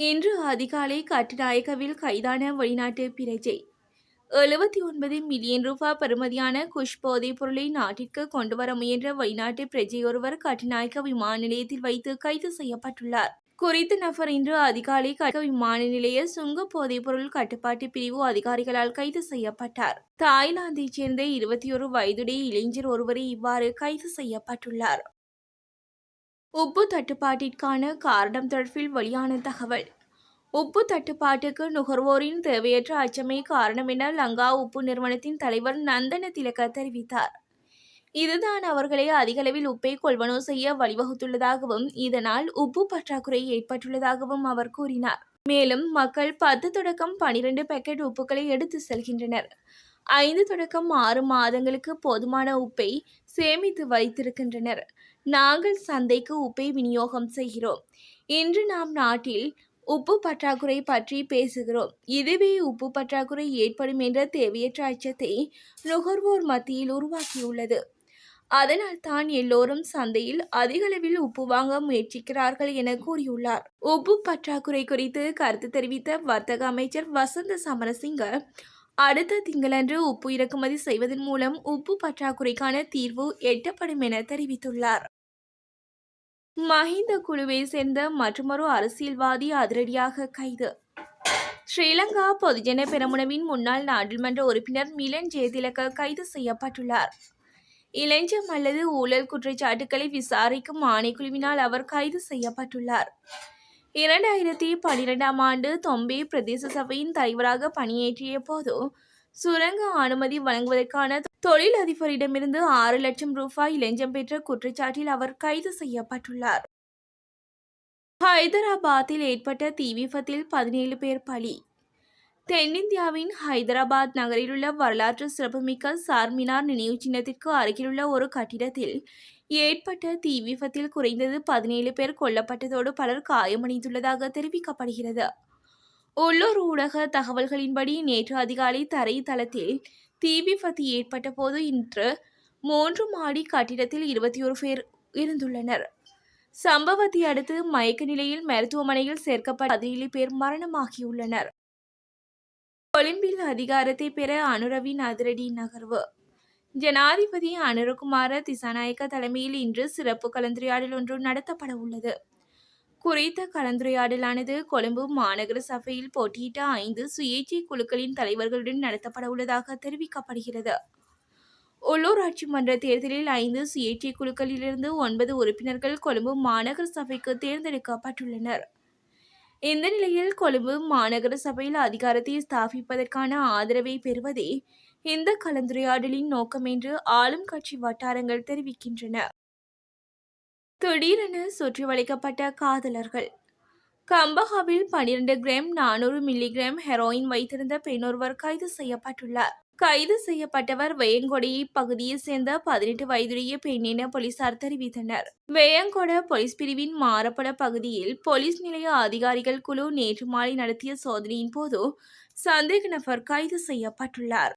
இன்று அதிகாலை கட்டுநாயக்கவில் கைதான வெளிநாட்டு பிரஜை. எழுபத்தி ஒன்பது மில்லியன் ரூபாய் பெறுமதியான குஷ் போதைப் பொருளை நாட்டிற்கு கொண்டுவர முயன்ற வெளிநாட்டு பிரஜையொருவர் கட்டுநாயக்க விமான நிலையத்தில் வைத்து கைது செய்யப்பட்டுள்ளார். குறித்த நபர் இன்று அதிகாலை கட்ட விமான நிலைய சுங்க போதைப் பொருள் கட்டுப்பாட்டு பிரிவு அதிகாரிகளால் கைது செய்யப்பட்டார். தாய்லாந்தைச் சேர்ந்த இருபத்தி ஒரு வயதுடைய இளைஞர் ஒருவரை இவ்வாறு கைது செய்யப்பட்டுள்ளார். உப்பு தட்டுப்பாட்டிற்கான காரணம் தொடர்பில் வெளியான தகவல். உப்பு தட்டுப்பாட்டுக்கு நுகர்வோரின் தேவையற்ற அச்சமே காரணம் என லங்கா உப்பு நிறுவனத்தின் தலைவர் நந்தன திலக தெரிவித்தார். இதுதான் அவர்களை அதிகளவில் உப்பை கொள்வனவு செய்ய வழிவகுத்துள்ளதாகவும் இதனால் உப்பு பற்றாக்குறை ஏற்பட்டுள்ளதாகவும் அவர் கூறினார். மேலும் மக்கள் பத்து தொடக்கம் பனிரெண்டு பேக்கெட் உப்புகளை எடுத்து செல்கின்றனர். ஐந்து தொடக்கம் ஆறு மாதங்களுக்கு போதுமான உப்பை சேமித்து வைத்திருக்கின்றனர். நாங்கள் சந்தைக்கு உப்பை விநியோகம் செய்கிறோம். இன்று நாம் நாட்டில் உப்பு பற்றாக்குறை பற்றி பேசுகிறோம். இதுவே உப்பு பற்றாக்குறை ஏற்படும் என்ற தேவையற்ற அச்சத்தை நுகர்வோர் மத்தியில் உருவாக்கியுள்ளது. அதனால் தான் எல்லோரும் சந்தையில் அதிகளவில் உப்பு வாங்க முயற்சிக்கிறார்கள் என கூறியுள்ளார். உப்பு பற்றாக்குறை குறித்து கருத்து தெரிவித்த வர்த்தக அமைச்சர் வசந்த சமரசிங்க அடுத்த திங்களன்று உப்பு இறக்குமதி செய்வதன் மூலம் உப்பு பற்றாக்குறைக்கான தீர்வு எட்டப்படும் என தெரிவித்துள்ளார். மஹிந்த குழுவை சேர்ந்த மற்றொரு அரசியல்வாதி அதிரடியாக கைது. ஸ்ரீலங்கா பொதுஜன பெரமுனவின் முன்னாள் நாடாளுமன்ற உறுப்பினர் மிலன் ஜெயதிலக கைது செய்யப்பட்டுள்ளார். இளைஞம் அல்லது ஊழல் குற்றச்சாட்டுக்களை விசாரிக்கும் ஆணைக்குழுவினால் அவர் கைது செய்யப்பட்டுள்ளார். இரண்டாயிரத்தி பனிரெண்டாம் ஆண்டு தொம்பே பிரதேச சபையின் தலைவராக பணியேற்றிய போது சுரங்க அனுமதி வழங்குவதற்கான தொழிலதிபரிடமிருந்து ஆறு லட்சம் ரூபாய் லஞ்சம் பெற்ற குற்றச்சாட்டில் அவர் கைது செய்யப்பட்டுள்ளார். ஹைதராபாத்தில் ஏற்பட்ட தீ விபத்தில் பதினேழு பேர் பலி. தென்னிந்தியாவின் ஹைதராபாத் நகரிலுள்ள வரலாற்று சிறப்புமிக்க சார்மினார் நினைவு சின்னத்திற்கு அருகிலுள்ள ஒரு கட்டிடத்தில் ஏற்பட்ட தீ விபத்தில் குறைந்தது பதினேழு பேர் கொல்லப்பட்டதோடு பலர் காயமடைந்துள்ளதாக தெரிவிக்கப்படுகிறது. உள்ளூர் ஊடக தகவல்களின்படி நேற்று அதிகாலை தரை தளத்தில் தீ விபத்து ஏற்பட்ட போது இன்று மூன்று மாடி கட்டிடத்தில் இருபத்தி ஒரு பேர் இருந்துள்ளனர். சம்பவத்தை அடுத்து மயக்க நிலையில் மருத்துவமனையில் சேர்க்கப்பட்ட பதினேழு பேர் மரணமாகியுள்ளனர். கொழும்பில் அதிகாரத்தை பெற அனுரவின் அதிரடி நகர்வு. ஜனாதிபதி அனுரகுமார திசாநாயக்க தலைமையில் இன்று சிறப்பு கலந்துரையாடல் ஒன்று நடத்தப்பட உள்ளது. குறித்த கலந்துரையாடலானது கொழும்பு மாநகர சபையில் போட்டியிட்ட ஐந்து சுயேட்சை குழுக்களின் தலைவர்களுடன் நடத்தப்பட உள்ளதாக தெரிவிக்கப்படுகிறது. உள்ளூராட்சி மன்ற தேர்தலில் ஐந்து சுயேட்சை குழுக்களிலிருந்து ஒன்பது உறுப்பினர்கள் கொழும்பு மாநகர சபைக்கு தேர்ந்தெடுக்கப்பட்டுள்ளனர். இந்த நிலையில் கொழும்பு மாநகர சபையில் அதிகாரத்தை ஸ்தாபிப்பதற்கான ஆதரவை பெறுவதே இந்த கலந்துரையாடலின் நோக்கம் என்று ஆளும் கட்சி வட்டாரங்கள் தெரிவிக்கின்றன. திடீரென சுற்றி வளைக்கப்பட்ட காதலர்கள். கம்பஹாவில் பனிரெண்டு கிராம் நானூறு மில்லிகிராம் ஹெரோயின் வைத்திருந்த பெண்ணொருவர் கைது செய்யப்பட்டுள்ளார். கைது செய்யப்பட்டவர் வேயங்கொடி பகுதியைச் சேர்ந்த பதினெட்டு வயதுடைய பெண் என போலீசார் தெரிவித்தனர். வேயங்கொட போலீஸ் பிரிவின் மாறப்பட பகுதியில் போலீஸ் நிலைய அதிகாரிகள் குழு நேற்று மாலை நடத்திய சோதனையின் போது சந்தேக நபர் கைது செய்யப்பட்டுள்ளார்.